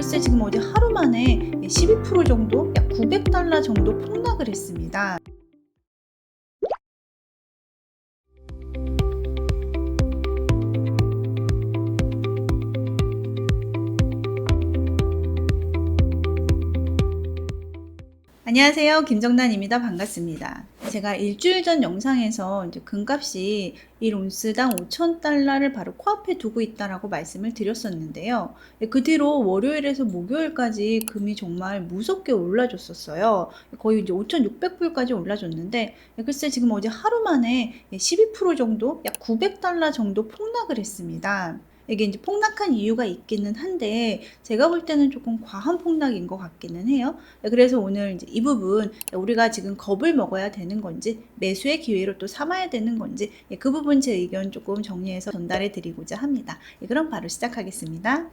글쎄 지금 어제 하루 만에 12% 정도, 약 900달러 정도 폭락을 했습니다. 안녕하세요. 김정란입니다. 반갑습니다. 제가 일주일 전 영상에서 이제 금값이 1온스당 5,000달러를 바로 코앞에 두고 있다라고 말씀을 드렸었는데요. 그 뒤로 월요일에서 목요일까지 금이 정말 무섭게 올라줬었어요. 거의 이제 5,600불까지 올라줬는데, 글쎄 지금 어제 하루 만에 12% 정도, 약 900달러 정도 폭락을 했습니다. 이게 이제 폭락한 이유가 있기는 한데 제가 볼 때는 조금 과한 폭락인 것 같기는 해요. 그래서 오늘 이제 이 부분 우리가 지금 겁을 먹어야 되는 건지 매수의 기회로 또 삼아야 되는 건지 그 부분 제 의견 조금 정리해서 전달해 드리고자 합니다. 그럼 바로 시작하겠습니다.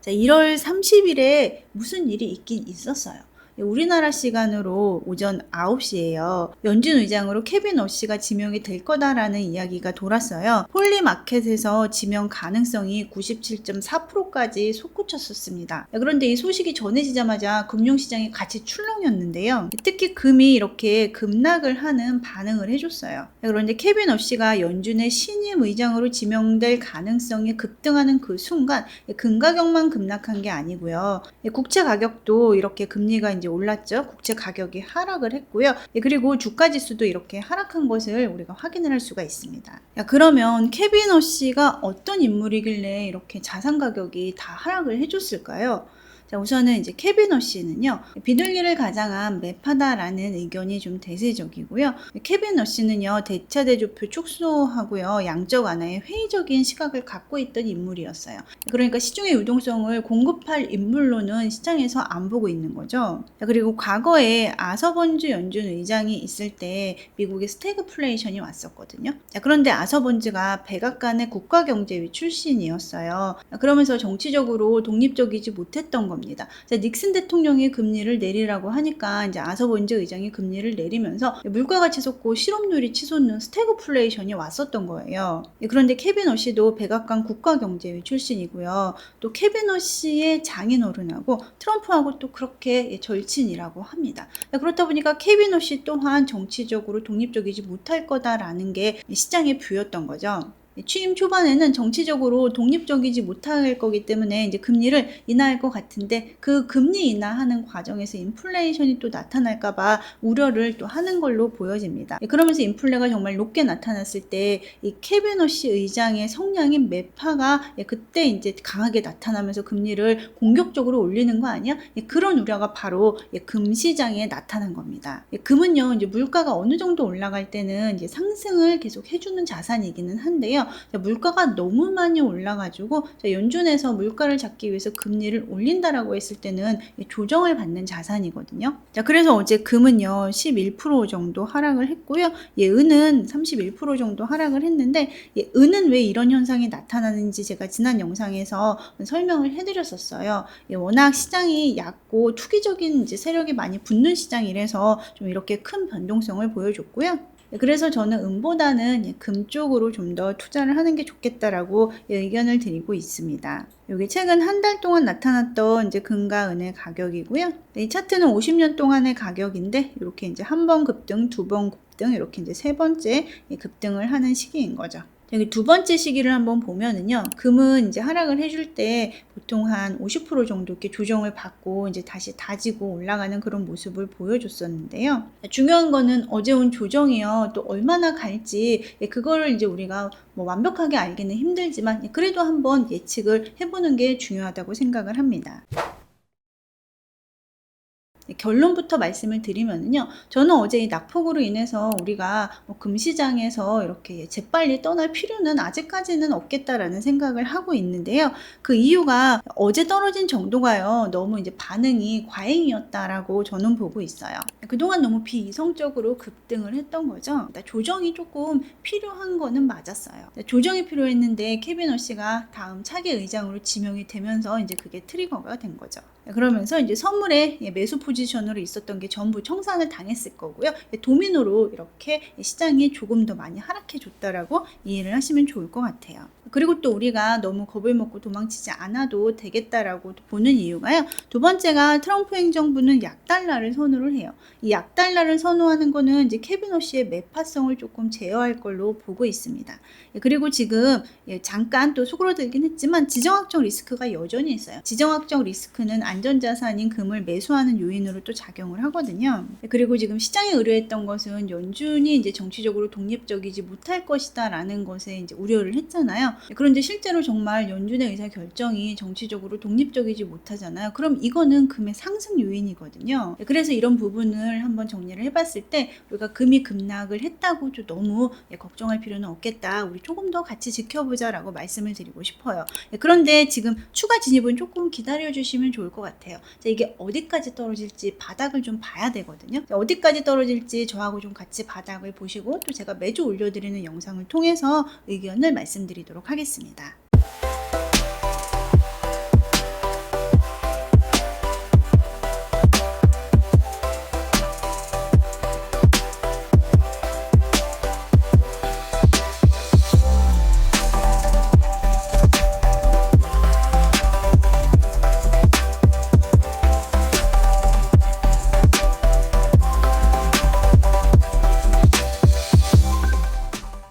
자, 1월 30일에 무슨 일이 있긴 있었어요. 우리나라 시간으로 오전 9시에요. 연준 의장으로 케빈 어씨가 지명이 될 거다라는 이야기가 돌았어요. 폴리마켓에서 지명 가능성이 97.4%까지 솟구쳤었습니다. 그런데 이 소식이 전해지자마자 금융시장이 같이 출렁였는데요. 특히 금이 이렇게 급락을 하는 반응을 해줬어요. 그런데 케빈 어씨가 연준의 신임 의장으로 지명될 가능성이 급등하는 그 순간 금 가격만 급락한 게 아니고요. 국채 가격도 이렇게 금리가 이제 올랐죠. 국채 가격이 하락을 했고요. 예, 그리고 주가 지수도 이렇게 하락한 것을 우리가 확인을 할 수가 있습니다. 야, 그러면 케빈 어 씨가 어떤 인물이길래 이렇게 자산 가격이 다 하락을 해줬을까요? 자, 우선은 이제 케비너 씨는요, 비둘기를 가장한 매파다라는 의견이 좀 대세적이고요. 케비너 씨는요, 대차 대조표 축소하고요, 양적 완화에 회의적인 시각을 갖고 있던 인물이었어요. 그러니까 시중의 유동성을 공급할 인물로는 시장에서 안 보고 있는 거죠. 자, 그리고 과거에 아서번즈 연준 의장이 있을 때 미국의 스태그플레이션이 왔었거든요. 자, 그런데 아서번즈가 백악관의 국가경제위 출신이었어요. 그러면서 정치적으로 독립적이지 못했던 겁니다. 겁니다. 자, 닉슨 대통령이 금리를 내리라고 하니까 이제 아서본즈 의장이 금리를 내리면서 물가가 치솟고 실업률이 치솟는 스태그플레이션이 왔었던 거예요. 예, 그런데 케빈 어씨도 백악관 국가경제위 출신이고요. 또 케빈 어씨의 장인어른하고 트럼프하고 또 그렇게 예, 절친이라고 합니다. 그렇다 보니까 케빈 어씨 또한 정치적으로 독립적이지 못할 거다라는 게 시장의 뷰였던 거죠. 취임 초반에는 정치적으로 독립적이지 못할 거기 때문에 이제 금리를 인하할 것 같은데 그 금리 인하하는 과정에서 인플레이션이 또 나타날까봐 우려를 또 하는 걸로 보여집니다. 예, 그러면서 인플레가 정말 높게 나타났을 때 이 케베너시 의장의 성향인 매파가 예, 그때 이제 강하게 나타나면서 금리를 공격적으로 올리는 거 아니야? 예, 그런 우려가 바로 금 시장에 나타난 겁니다. 금은요 이제 물가가 어느 정도 올라갈 때는 이제 상승을 계속 해주는 자산이기는 한데요. 물가가 너무 많이 올라가지고 연준에서 물가를 잡기 위해서 금리를 올린다라고 했을 때는 조정을 받는 자산이거든요. 자, 그래서 어제 금은요 11% 정도 하락을 했고요. 예, 은은 31% 정도 하락을 했는데 예, 은은 왜 이런 현상이 나타나는지 제가 지난 영상에서 설명을 해드렸었어요. 예, 워낙 시장이 얕고 투기적인 이제 세력이 많이 붙는 시장이라서 좀 이렇게 큰 변동성을 보여줬고요. 그래서 저는 은보다는 금 쪽으로 좀 더 투자를 하는 게 좋겠다라고 의견을 드리고 있습니다. 여기 최근 한 달 동안 나타났던 이제 금과 은의 가격이고요. 이 차트는 50년 동안의 가격인데 이렇게 이제 한 번 급등, 두 번 급등, 이렇게 이제 세 번째 급등을 하는 시기인 거죠. 여기 두 번째 시기를 한번 보면은요. 금은 이제 하락을 해줄 때 보통 한 50% 정도 이렇게 조정을 받고 이제 다시 다지고 올라가는 그런 모습을 보여줬었는데요. 중요한 거는 어제 온 조정이요. 또 얼마나 갈지 예, 그거를 이제 우리가 뭐 완벽하게 알기는 힘들지만 그래도 한번 예측을 해보는 게 중요하다고 생각을 합니다. 결론부터 말씀을 드리면요. 저는 어제 이 낙폭으로 인해서 우리가 뭐 금시장에서 이렇게 재빨리 떠날 필요는 아직까지는 없겠다라는 생각을 하고 있는데요. 그 이유가 어제 떨어진 정도가요. 너무 이제 반응이 과잉이었다라고 저는 보고 있어요. 그동안 너무 비이성적으로 급등을 했던 거죠. 그러니까 조정이 조금 필요한 거는 맞았어요. 조정이 필요했는데 케빈 어 씨가 다음 차기 의장으로 지명이 되면서 이제 그게 트리거가 된 거죠. 그러면서 이제 선물의 예, 매수 포지션으로 있었던 게 전부 청산을 당했을 거고요. 예, 도미노로 이렇게 시장이 조금 더 많이 하락해 줬다라고 이해를 하시면 좋을 것 같아요. 그리고 또 우리가 너무 겁을 먹고 도망치지 않아도 되겠다라고 보는 이유가요. 두 번째가 트럼프 행정부는 약달러를 선호를 해요. 이 약달러를 선호하는 거는 이제 케비노 씨의 매파성을 조금 제어할 걸로 보고 있습니다. 예, 그리고 지금 예, 잠깐 또 수그러들긴 했지만 지정학적 리스크가 여전히 있어요. 지정학적 리스크는 안전자산인 금을 매수하는 요인으로 또 작용을 하거든요. 예, 그리고 지금 시장에 의뢰했던 것은 연준이 이제 정치적으로 독립적이지 못할 것이다 라는 것에 이제 우려를 했잖아요. 예, 그런데 실제로 정말 연준의 의사 결정이 정치적으로 독립적이지 못하잖아요. 그럼 이거는 금의 상승 요인이거든요. 예, 그래서 이런 부분을 한번 정리를 해봤을 때 우리가 금이 급락을 했다고 좀 너무 예, 걱정할 필요는 없겠다. 우리 조금 더 같이 지켜보자라고 말씀을 드리고 싶어요. 예, 그런데 지금 추가 진입은 조금 기다려 주시면 좋을 것 같아요. 자, 이게 어디까지 떨어질지 바닥을 좀 봐야 되거든요. 자, 어디까지 떨어질지 저하고 좀 같이 바닥을 보시고 또 제가 매주 올려드리는 영상을 통해서 의견을 말씀드리도록 하겠습니다.